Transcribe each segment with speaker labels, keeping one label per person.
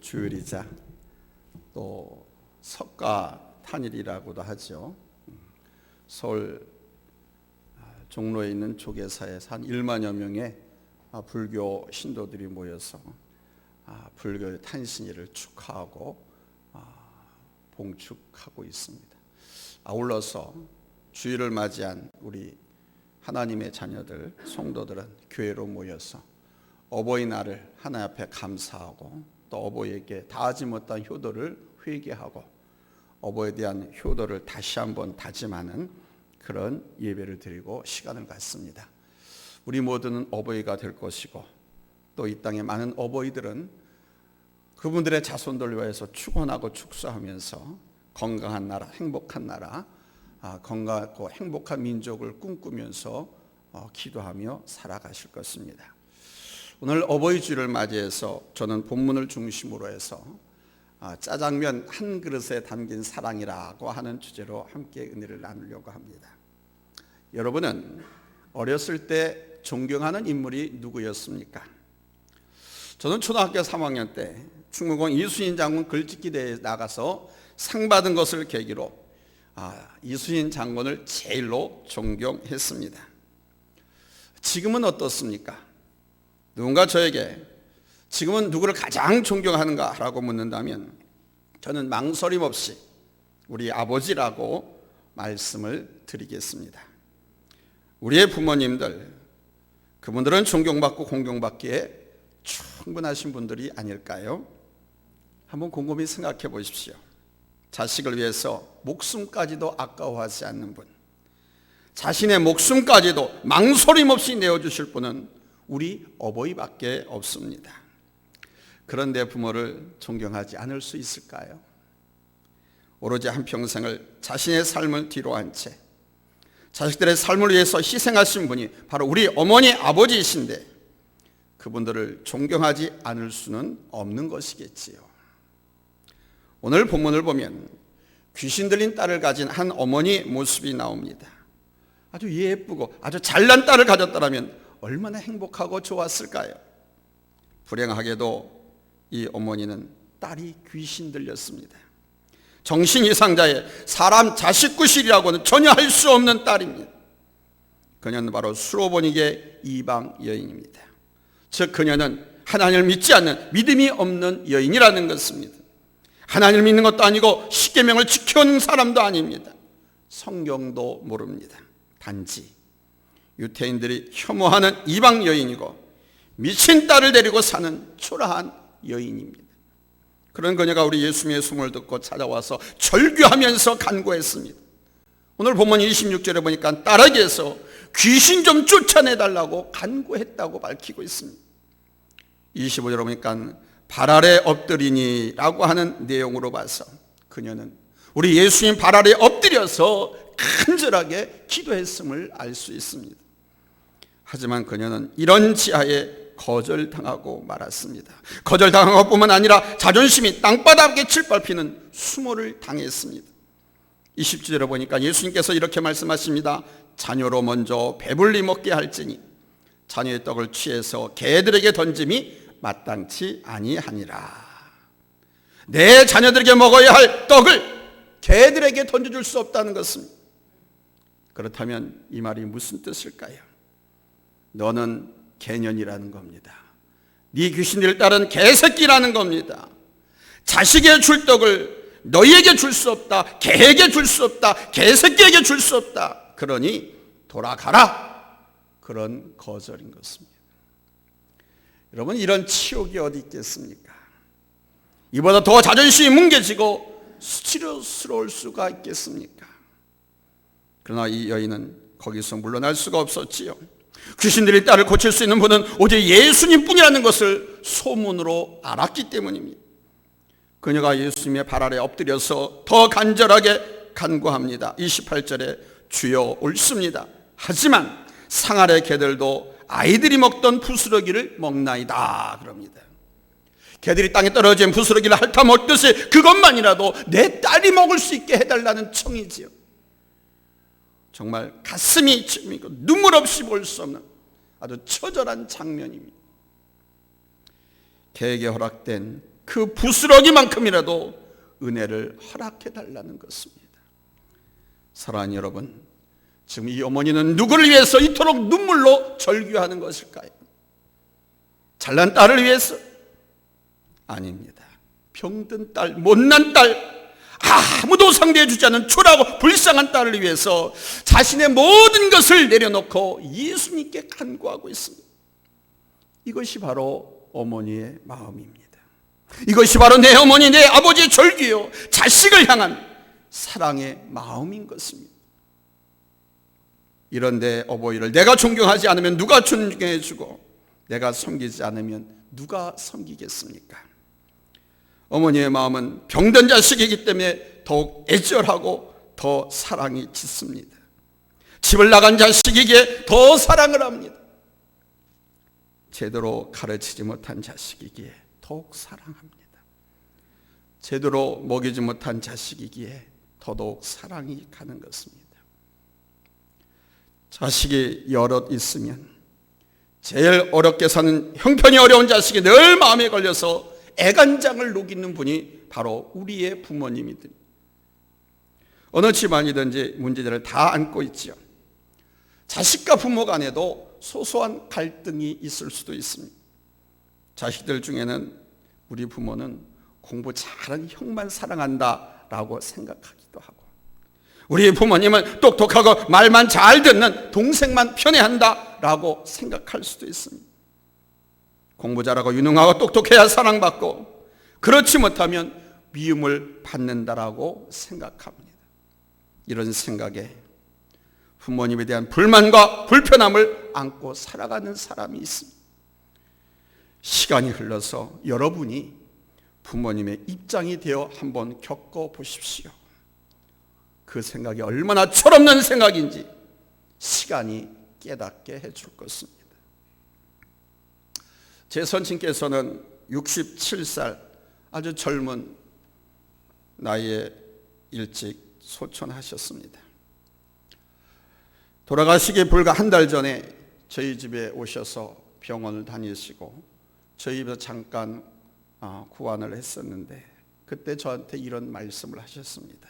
Speaker 1: 주일이자 또 석가 탄일이라고도 하죠. 서울 종로에 있는 조계사에서 한 1만여 명의 아, 불교 신도들이 모여서 아, 불교의 탄신일을 축하하고 아, 봉축하고 있습니다. 아울러서 주일을 맞이한 우리 하나님의 자녀들, 성도들은 교회로 모여서 어버이날을 하나 앞에 감사하고 또 어버이에게 다하지 못한 효도를 회개하고 어버이에 대한 효도를 다시 한번 다짐하는 그런 예배를 드리고 시간을 갖습니다. 우리 모두는 어버이가 될 것이고 또 이 땅의 많은 어버이들은 그분들의 자손들 위해서 축원하고 축소하면서 건강한 나라, 행복한 나라, 아, 건강하고 행복한 민족을 꿈꾸면서 어, 기도하며 살아가실 것입니다. 오늘 어버이 주를 맞이해서 저는 본문을 중심으로 해서 아, 짜장면 한 그릇에 담긴 사랑이라고 하는 주제로 함께 은혜를 나누려고 합니다. 여러분은 어렸을 때 존경하는 인물이 누구였습니까? 저는 초등학교 3학년 때 충무공 이수인 장군 글짓기 대회에 나가서 상 받은 것을 계기로 아, 이수인 장군을 제일로 존경했습니다. 지금은 어떻습니까? 누군가 저에게 지금은 누구를 가장 존경하는가라고 묻는다면 저는 망설임 없이 우리 아버지라고 말씀을 드리겠습니다. 우리의 부모님들 그분들은 존경받고 공경받기에 충분하신 분들이 아닐까요? 한번 곰곰이 생각해 보십시오. 자식을 위해서 목숨까지도 아까워하지 않는 분, 자신의 목숨까지도 망설임 없이 내어주실 분은 우리 어버이밖에 없습니다. 그런데 부모를 존경하지 않을 수 있을까요? 오로지 한 평생을 자신의 삶을 뒤로 한 채 자식들의 삶을 위해서 희생하신 분이 바로 우리 어머니 아버지이신데 그분들을 존경하지 않을 수는 없는 것이겠지요. 오늘 본문을 보면 귀신 들린 딸을 가진 한 어머니 모습이 나옵니다. 아주 예쁘고 아주 잘난 딸을 가졌다면 얼마나 행복하고 좋았을까요? 불행하게도 이 어머니는 딸이 귀신 들렸습니다. 정신 이상자의 사람 자식 구실이라고는 전혀 할 수 없는 딸입니다. 그녀는 바로 수로보니게 이방 여인입니다. 즉 그녀는 하나님을 믿지 않는 믿음이 없는 여인이라는 것입니다. 하나님을 믿는 것도 아니고 십계명을 지켜오는 사람도 아닙니다. 성경도 모릅니다. 단지 유태인들이 혐오하는 이방 여인이고 미친 딸을 데리고 사는 초라한 여인입니다. 그런 그녀가 우리 예수님의 숨을 듣고 찾아와서 절규하면서 간구했습니다. 오늘 본문 26절에 보니까 딸에게서 귀신 좀 쫓아내달라고 간구했다고 밝히고 있습니다. 25절에 보니까 발 아래 엎드리니 라고 하는 내용으로 봐서 그녀는 우리 예수님 발 아래 엎드려서 간절하게 기도했음을 알 수 있습니다. 하지만 그녀는 이런 지하에 거절당하고 말았습니다. 거절당한 것뿐만 아니라 자존심이 땅바닥에 칠밟히는 수모를 당했습니다. 20절에 보니까 예수님께서 이렇게 말씀하십니다. 자녀로 먼저 배불리 먹게 할지니 자녀의 떡을 취해서 개들에게 던짐이 마땅치 아니하니라. 내 자녀들에게 먹어야 할 떡을 개들에게 던져줄 수 없다는 것입니다. 그렇다면 이 말이 무슨 뜻일까요? 너는 개년이라는 겁니다. 네 귀신들 따른 개새끼라는 겁니다. 자식의 줄 떡을 너희에게 줄 수 없다. 개에게 줄 수 없다. 개새끼에게 줄 수 없다. 그러니 돌아가라. 그런 거절인 것입니다. 여러분 이런 치욕이 어디 있겠습니까? 이보다 더 자존심이 뭉개지고 수치스러울 수가 있겠습니까? 그러나 이 여인은 거기서 물러날 수가 없었지요. 귀신들이 딸을 고칠 수 있는 분은 오직 예수님 뿐이라는 것을 소문으로 알았기 때문입니다. 그녀가 예수님의 발 아래 엎드려서 더 간절하게 간구합니다. 28절에 주여 옳습니다. 하지만 상 아래 개들도 아이들이 먹던 부스러기를 먹나이다. 그럽니다. 개들이 땅에 떨어진 부스러기를 핥아 먹듯이 그것만이라도 내 딸이 먹을 수 있게 해달라는 청이지요. 정말 가슴이 춤이고 눈물 없이 볼 수 없는 아주 처절한 장면입니다. 개에게 허락된 그 부스러기만큼이라도 은혜를 허락해 달라는 것입니다. 사랑하는 여러분, 지금 이 어머니는 누구를 위해서 이토록 눈물로 절규하는 것일까요? 잘난 딸을 위해서? 아닙니다. 병든 딸, 못난 딸, 아무도 상대해 주지 않는 초라하고 불쌍한 딸을 위해서 자신의 모든 것을 내려놓고 예수님께 간구하고 있습니다. 이것이 바로 어머니의 마음입니다. 이것이 바로 내 어머니, 내 아버지의 절규요. 자식을 향한 사랑의 마음인 것입니다. 이런데 어버이를 내가 존경하지 않으면 누가 존경해 주고 내가 섬기지 않으면 누가 섬기겠습니까? 어머니의 마음은 병든 자식이기 때문에 더욱 애절하고 더 사랑이 짙습니다. 집을 나간 자식이기에 더 사랑을 합니다. 제대로 가르치지 못한 자식이기에 더욱 사랑합니다. 제대로 먹이지 못한 자식이기에 더더욱 사랑이 가는 것입니다. 자식이 여럿 있으면 제일 어렵게 사는 형편이 어려운 자식이 늘 마음에 걸려서 애간장을 녹이는 분이 바로 우리의 부모님이들. 어느 집안이든지 문제들을 다 안고 있죠. 자식과 부모 간에도 소소한 갈등이 있을 수도 있습니다. 자식들 중에는 우리 부모는 공부 잘하는 형만 사랑한다 라고 생각하기도 하고 우리 부모님은 똑똑하고 말만 잘 듣는 동생만 편애한다 라고 생각할 수도 있습니다. 공부 잘하고 유능하고 똑똑해야 사랑받고 그렇지 못하면 미움을 받는다라고 생각합니다. 이런 생각에 부모님에 대한 불만과 불편함을 안고 살아가는 사람이 있습니다. 시간이 흘러서 여러분이 부모님의 입장이 되어 한번 겪어 보십시오. 그 생각이 얼마나 철없는 생각인지 시간이 깨닫게 해줄 것입니다. 제 선친께서는 67살 아주 젊은 나이에 일찍 소천하셨습니다. 돌아가시기 불과 한 달 전에 저희 집에 오셔서 병원을 다니시고 저희 집에서 잠깐 아, 구안을 했었는데 그때 저한테 이런 말씀을 하셨습니다.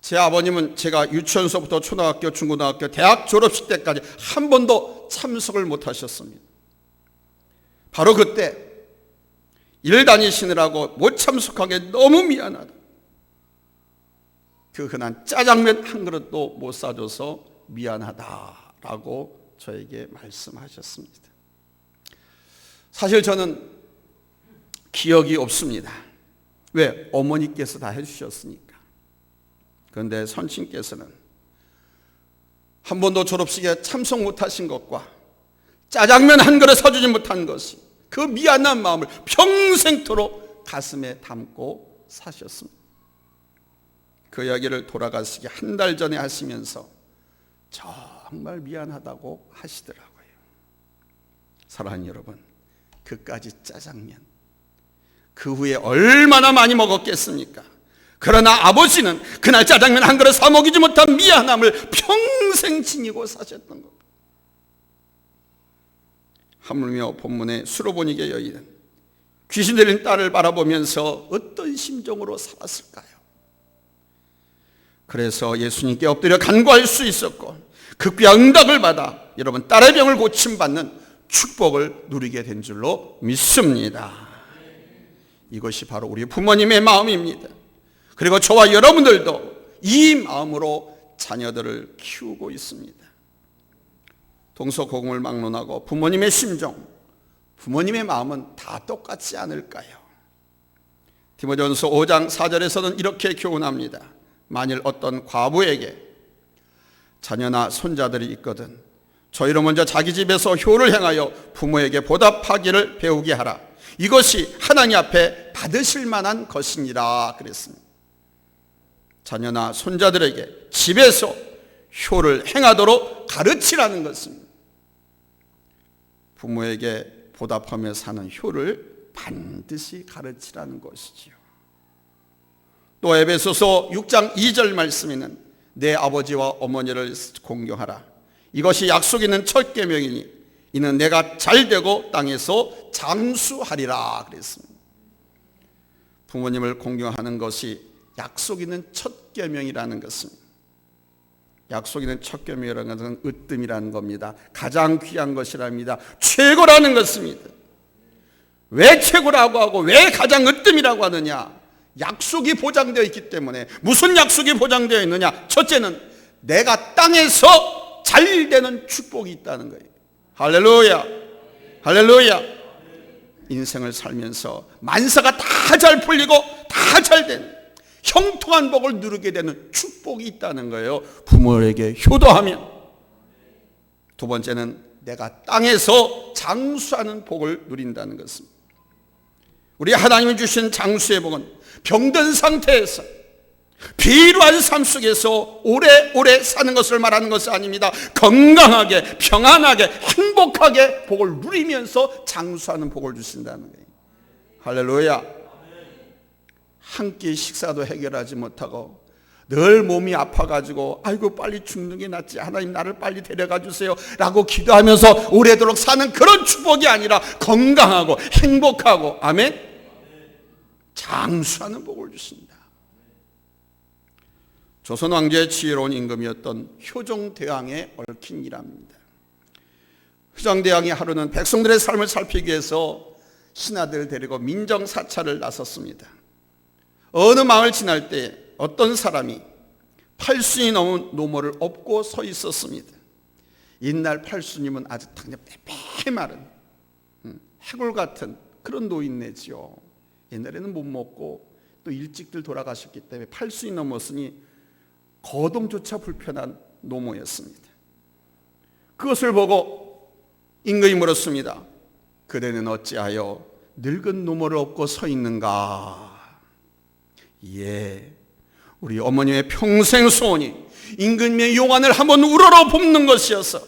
Speaker 1: 제 아버님은 제가 유치원서부터 초등학교, 중고등학교, 대학 졸업식 때까지 한 번도 참석을 못 하셨습니다. 바로 그때 일 다니시느라고 못 참석하게 너무 미안하다. 그 흔한 짜장면 한 그릇도 못 사줘서 미안하다라고 저에게 말씀하셨습니다. 사실 저는 기억이 없습니다. 왜? 어머니께서 다 해주셨으니까. 그런데 선친께서는 한 번도 졸업식에 참석 못하신 것과 짜장면 한 그릇 사주지 못한 것이 그 미안한 마음을 평생토록 가슴에 담고 사셨습니다. 그 이야기를 돌아가시기 한 달 전에 하시면서 정말 미안하다고 하시더라고요. 사랑하는 여러분, 그까지 짜장면. 그 후에 얼마나 많이 먹었겠습니까? 그러나 아버지는 그날 짜장면 한 그릇 사 먹이지 못한 미안함을 평생 지니고 사셨던 겁니다. 하물며 본문의 수로보니게 여인은 귀신 들린 딸을 바라보면서 어떤 심정으로 살았을까요? 그래서 예수님께 엎드려 간구할 수 있었고 극귀한 응답을 받아 여러분 딸의 병을 고침받는 축복을 누리게 된 줄로 믿습니다. 이것이 바로 우리 부모님의 마음입니다. 그리고 저와 여러분들도 이 마음으로 자녀들을 키우고 있습니다. 동서고금을 막론하고 부모님의 심정, 부모님의 마음은 다 똑같지 않을까요? 디모전서 5장 4절에서는 이렇게 교훈합니다. 만일 어떤 과부에게 자녀나 손자들이 있거든 저희로 먼저 자기 집에서 효를 행하여 부모에게 보답하기를 배우게 하라. 이것이 하나님 앞에 받으실 만한 것이니라 그랬습니다. 자녀나 손자들에게 집에서 효를 행하도록 가르치라는 것입니다. 부모에게 보답하며 사는 효를 반드시 가르치라는 것이지요. 또 에베소서 6장 2절 말씀에는 내 아버지와 어머니를 공경하라. 이것이 약속 있는 첫 계명이니 이는 내가 잘 되고 땅에서 장수하리라 그랬습니다. 부모님을 공경하는 것이 약속 있는 첫 계명이라는 것입니다. 약속 있는 첫 계명이라는 것은 으뜸이라는 겁니다. 가장 귀한 것이랍니다. 최고라는 것입니다. 왜 최고라고 하고 왜 가장 으뜸이라고 하느냐? 약속이 보장되어 있기 때문에 무슨 약속이 보장되어 있느냐? 첫째는 내가 땅에서 잘 되는 축복이 있다는 거예요. 할렐루야. 할렐루야. 인생을 살면서 만사가 다 잘 풀리고 다 잘 되는 형통한 복을 누리게 되는 축복이 있다는 거예요. 부모에게 효도하면. 두 번째는 내가 땅에서 장수하는 복을 누린다는 것입니다. 우리 하나님이 주신 장수의 복은 병든 상태에서 비루한 삶 속에서 오래오래 사는 것을 말하는 것이 아닙니다. 건강하게, 평안하게, 행복하게 복을 누리면서 장수하는 복을 주신다는 거예요. 할렐루야. 한 끼 식사도 해결하지 못하고 늘 몸이 아파가지고 아이고 빨리 죽는 게 낫지 하나님 나를 빨리 데려가 주세요 라고 기도하면서 오래도록 사는 그런 축복이 아니라 건강하고 행복하고 아멘. 장수하는 복을 주신다. 조선 왕조의 지혜로운 임금이었던 효종 대왕의 얽힌 일합니다. 효종 대왕이 하루는 백성들의 삶을 살피기 위해서 신하들을 데리고 민정 사찰을 나섰습니다 어느 마을 지날 때 어떤 사람이 팔순이 넘은 노모를 업고 서 있었습니다. 옛날 팔순이면 아주 당장 빼빼 마른 음, 해골 같은 그런 노인네지요. 옛날에는 못 먹고 또 일찍들 돌아가셨기 때문에 팔순이 넘었으니 거동조차 불편한 노모였습니다. 그것을 보고 임금이 물었습니다. 그대는 어찌하여 늙은 노모를 업고 서 있는가? 예, 우리 어머니의 평생 소원이 임금의 용안을 한번 우러러 봅는 것이어서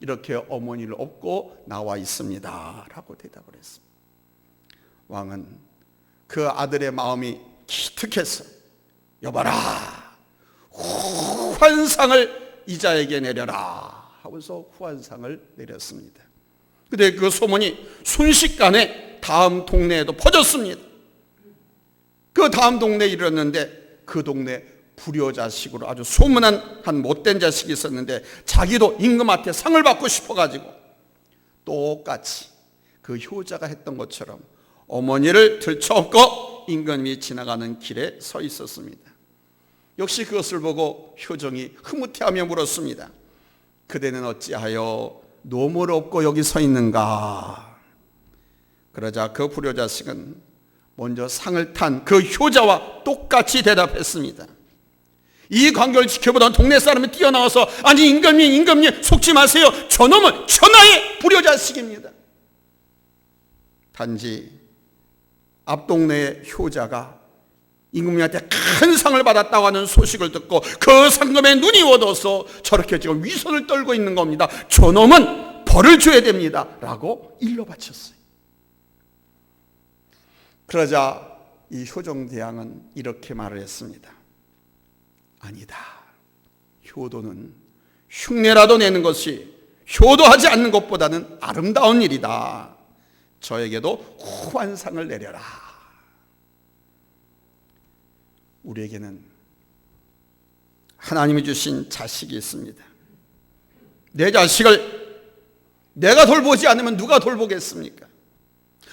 Speaker 1: 이렇게 어머니를 업고 나와 있습니다. 라고 대답을 했습니다. 왕은 그 아들의 마음이 기특해서 여봐라 후환상을 이자에게 내려라 하면서 후환상을 내렸습니다. 근데 그 소문이 순식간에 다음 동네에도 퍼졌습니다. 그 다음 동네에 이르렀는데 그 동네 불효자식으로 아주 소문난 한 못된 자식이 있었는데 자기도 임금한테 상을 받고 싶어가지고 똑같이 그 효자가 했던 것처럼 어머니를 들쳐업고 임금이 지나가는 길에 서 있었습니다. 역시 그것을 보고 효정이 흐뭇해하며 물었습니다. 그대는 어찌하여 노모를 업고 여기 서 있는가? 그러자 그 불효자식은 먼저 상을 탄 그 효자와 똑같이 대답했습니다. 이 광경을 지켜보던 동네 사람이 뛰어나와서 아니 임금님 임금님 속지 마세요. 저놈은 천하의 불효자식입니다. 단지 앞 동네의 효자가 임금님한테 큰 상을 받았다고 하는 소식을 듣고 그 상금에 눈이 어두워서 저렇게 지금 위선을 떨고 있는 겁니다. 저놈은 벌을 줘야 됩니다. 라고 일러 바쳤어요. 그러자 이 효종 대왕은 이렇게 말을 했습니다. 아니다. 효도는 흉내라도 내는 것이 효도하지 않는 것보다는 아름다운 일이다. 저에게도 후한상을 내려라. 우리에게는 하나님이 주신 자식이 있습니다. 내 자식을 내가 돌보지 않으면 누가 돌보겠습니까?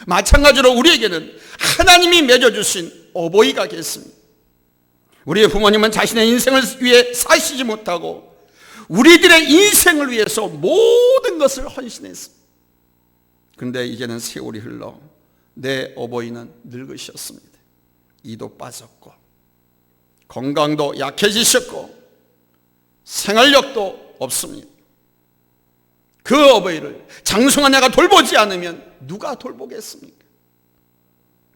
Speaker 1: 마찬가지로 우리에게는 하나님이 맺어주신 어버이가 계십니다. 우리의 부모님은 자신의 인생을 위해 사시지 못하고 우리들의 인생을 위해서 모든 것을 헌신했습니다. 그런데 이제는 세월이 흘러 내 어버이는 늙으셨습니다. 이도 빠졌고 건강도 약해지셨고 생활력도 없습니다. 그 어버이를 장성한 내가 돌보지 않으면 누가 돌보겠습니까?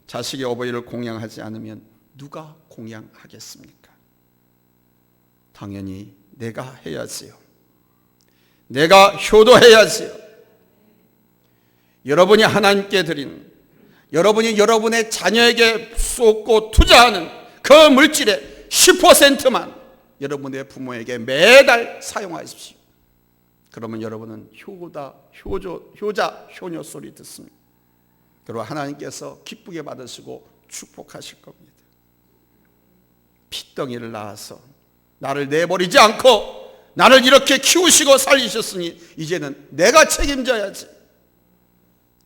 Speaker 1: 자식의 어버이를 공양하지 않으면 누가 공양하겠습니까? 당연히 내가 해야지요. 내가 효도해야지요. 여러분이 하나님께 드린 여러분이 여러분의 자녀에게 쏟고 투자하는 그 물질의 10%만 여러분의 부모에게 매달 사용하십시오. 그러면 여러분은 효다, 효조, 효자, 효녀 소리 듣습니다. 그리고 하나님께서 기쁘게 받으시고 축복하실 겁니다. 핏덩이를 낳아서 나를 내버리지 않고 나를 이렇게 키우시고 살리셨으니 이제는 내가 책임져야지.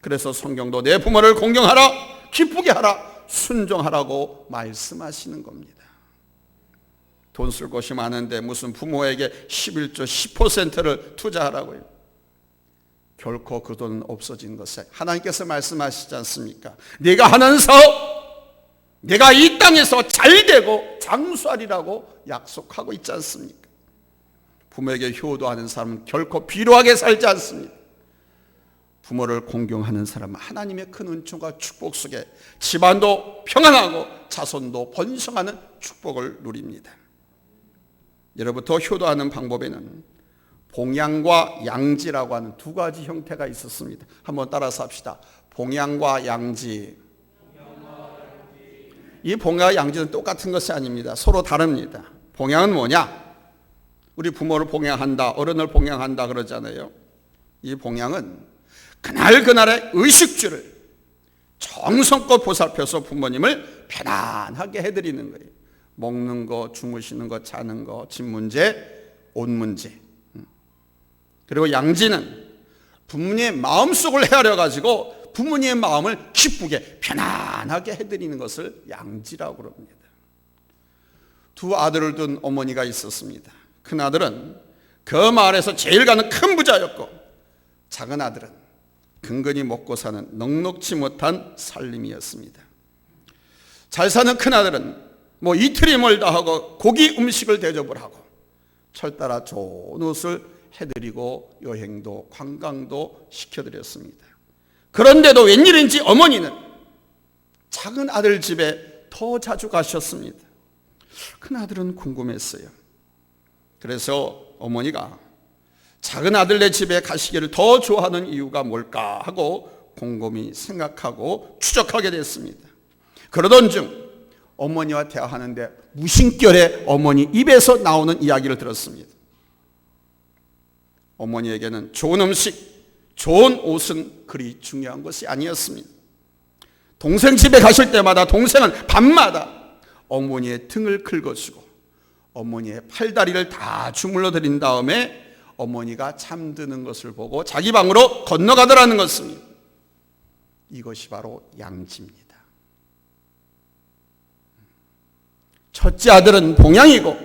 Speaker 1: 그래서 성경도 내 부모를 공경하라, 기쁘게 하라, 순종하라고 말씀하시는 겁니다. 돈 쓸 곳이 많은데 무슨 부모에게 11조 10%를 투자하라고요. 결코 그 돈은 없어진 것에 하나님께서 말씀하시지 않습니까? 네가 하는 사업, 내가 이 땅에서 잘 되고 장수하리라고 약속하고 있지 않습니까? 부모에게 효도하는 사람은 결코 비로하게 살지 않습니다. 부모를 공경하는 사람은 하나님의 큰 은총과 축복 속에 집안도 평안하고 자손도 번성하는 축복을 누립니다. 예로부터 효도하는 방법에는 봉양과 양지라고 하는 두 가지 형태가 있었습니다. 한번 따라서 합시다. 봉양과 양지. 이 봉양과 양지는 똑같은 것이 아닙니다. 서로 다릅니다. 봉양은 뭐냐? 우리 부모를 봉양한다, 어른을 봉양한다 그러잖아요. 이 봉양은 그날 그날의 의식주를 정성껏 보살펴서 부모님을 편안하게 해드리는 거예요. 먹는 거, 주무시는 거, 자는 거, 집 문제, 옷 문제. 그리고 양지는 부모님의 마음속을 헤아려 가지고 부모님의 마음을 기쁘게 편안하게 해드리는 것을 양지라고 그럽니다. 두 아들을 둔 어머니가 있었습니다. 큰 아들은 그 마을에서 제일 가는 큰 부자였고 작은 아들은 근근히 먹고 사는 넉넉지 못한 살림이었습니다. 잘 사는 큰 아들은 뭐 이틀이 멀다 하고 고기 음식을 대접을 하고 철따라 좋은 옷을 해드리고 여행도 관광도 시켜드렸습니다. 그런데도 웬일인지 어머니는 작은 아들 집에 더 자주 가셨습니다. 큰 아들은 궁금했어요. 그래서 어머니가 작은 아들네 집에 가시기를 더 좋아하는 이유가 뭘까 하고 곰곰이 생각하고 추적하게 됐습니다. 그러던 중 어머니와 대화하는데 무심결에 어머니 입에서 나오는 이야기를 들었습니다. 어머니에게는 좋은 음식, 좋은 옷은 그리 중요한 것이 아니었습니다. 동생 집에 가실 때마다 동생은 밤마다 어머니의 등을 긁어주고 어머니의 팔다리를 다 주물러 드린 다음에 어머니가 잠드는 것을 보고 자기 방으로 건너가더라는 것입니다. 이것이 바로 양지입니다. 첫째 아들은 봉양이고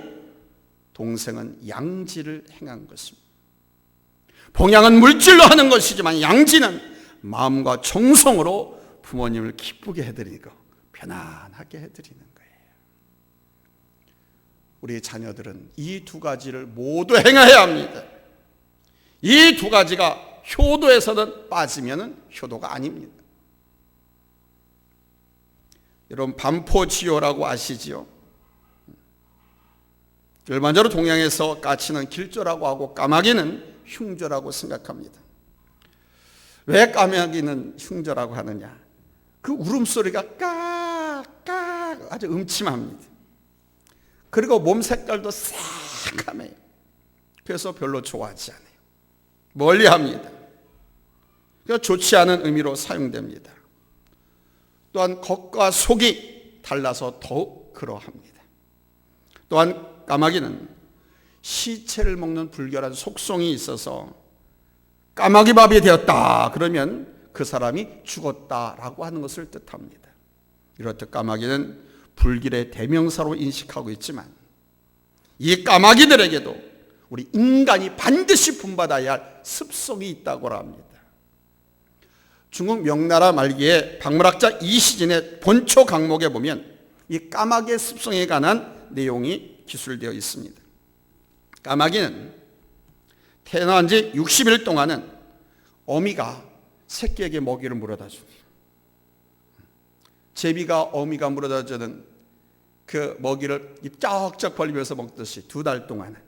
Speaker 1: 동생은 양지를 행한 것입니다. 봉양은 물질로 하는 것이지만 양지는 마음과 정성으로 부모님을 기쁘게 해드리고 편안하게 해드리는 거예요. 우리 자녀들은 이 두 가지를 모두 행해야 합니다. 이 두 가지가 효도에서는 빠지면 효도가 아닙니다. 여러분 반포지효라고 아시지요? 일반적으로 동양에서 까치는 길조라고 하고 까마귀는 흉조라고 생각합니다. 왜 까마귀는 흉조라고 하느냐? 그 울음소리가 까까 아주 음침합니다. 그리고 몸 색깔도 새카매요. 그래서 별로 좋아하지 않아요. 멀리 합니다. 그러니까 좋지 않은 의미로 사용됩니다. 또한 겉과 속이 달라서 더욱 그러합니다. 또한 까마귀는 시체를 먹는 불결한 속성이 있어서 까마귀 밥이 되었다 그러면 그 사람이 죽었다라고 하는 것을 뜻합니다. 이렇듯 까마귀는 불길의 대명사로 인식하고 있지만 이 까마귀들에게도 우리 인간이 반드시 분받아야 할 습성이 있다고 합니다. 중국 명나라 말기에 박물학자 이시진의 본초 강목에 보면 이 까마귀의 습성에 관한 내용이 기술되어 있습니다. 까마귀는 태어난 지 60일 동안은 어미가 새끼에게 먹이를 물어다 줍니다. 제비가 어미가 물어다 주는 그 먹이를 입 쩍쩍 벌리면서 먹듯이 두 달 동안은.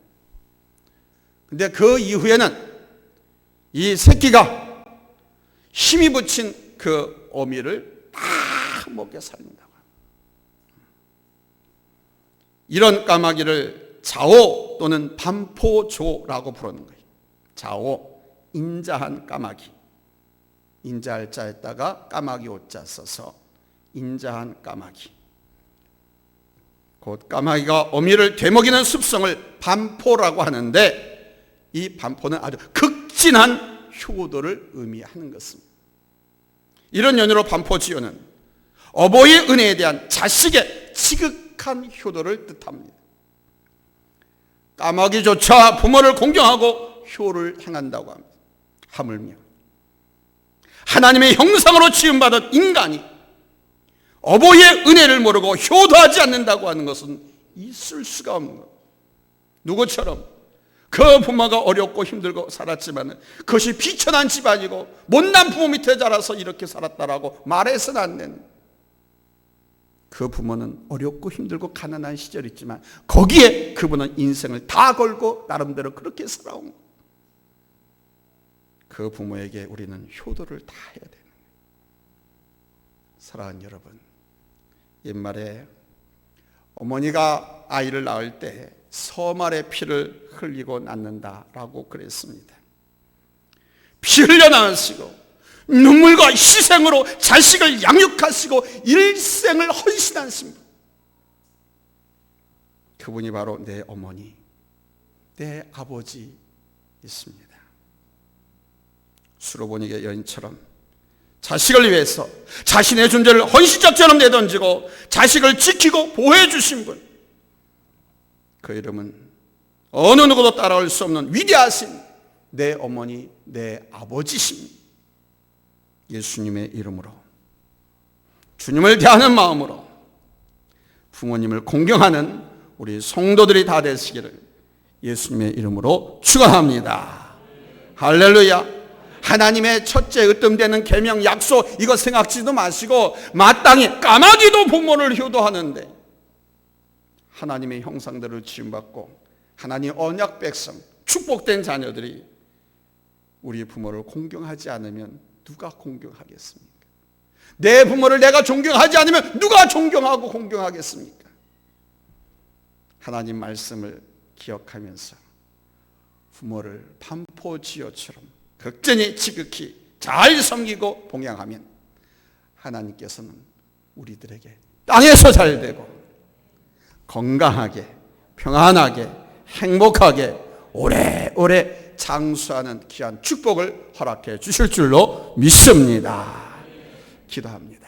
Speaker 1: 근데 그 이후에는 이 새끼가 힘이 붙인 그 어미를 다 먹게 살린다고. 이런 까마귀를 자오 또는 반포조라고 부르는 거예요. 자오, 인자한 까마귀. 인자할 자에다가 까마귀 오자 써서 인자한 까마귀. 곧 까마귀가 어미를 되먹이는 습성을 반포라고 하는데 이 반포는 아주 극진한 효도를 의미하는 것입니다. 이런 연유로 반포지어는 어버이의 은혜에 대한 자식의 지극 한 효도를 뜻합니다. 까마귀조차 부모를 공경하고 효를 행한다고 합니다. 하물며 하나님의 형상으로 지음받은 인간이 어버이의 은혜를 모르고 효도하지 않는다고 하는 것은 있을 수가 없는 것. 누구처럼 그 부모가 어렵고 힘들고 살았지만 그것이 비천한 집안이고 못난 부모 밑에 자라서 이렇게 살았다라고 말해서는 안 되는 그 부모는 어렵고 힘들고 가난한 시절이 있지만 거기에 그분은 인생을 다 걸고 나름대로 그렇게 살아온. 그 부모에게 우리는 효도를 다 해야 되는. 사랑하는 여러분, 옛말에 어머니가 아이를 낳을 때 서말의 피를 흘리고 낳는다라고 그랬습니다. 피 흘려 낳으시고 눈물과 희생으로 자식을 양육하시고 일생을 헌신하신 분. 그분이 바로 내 어머니, 내 아버지 있습니다. 수로보니게 여인처럼 자식을 위해서 자신의 존재를 헌신자처럼 내던지고 자식을 지키고 보호해 주신 분. 그 이름은 어느 누구도 따라올 수 없는 위대하신 내 어머니, 내 아버지십니다. 예수님의 이름으로 주님을 대하는 마음으로 부모님을 공경하는 우리 성도들이 다 되시기를 예수님의 이름으로 축원합니다. 할렐루야. 하나님의 첫째 으뜸되는 계명 약속 이거 생각지도 마시고 마땅히 까마귀도 부모를 효도하는데 하나님의 형상대로 지음받고 하나님 언약 백성 축복된 자녀들이 우리 부모를 공경하지 않으면 누가 공경하겠습니까? 내 부모를 내가 존경하지 않으면 누가 존경하고 공경하겠습니까? 하나님 말씀을 기억하면서 부모를 반포지어처럼 극전히 지극히 잘 섬기고 봉양하면 하나님께서는 우리들에게 땅에서 잘 되고 건강하게 평안하게 행복하게 오래오래 장수하는 귀한 축복을 허락해 주실 줄로 믿습니다. 기도합니다.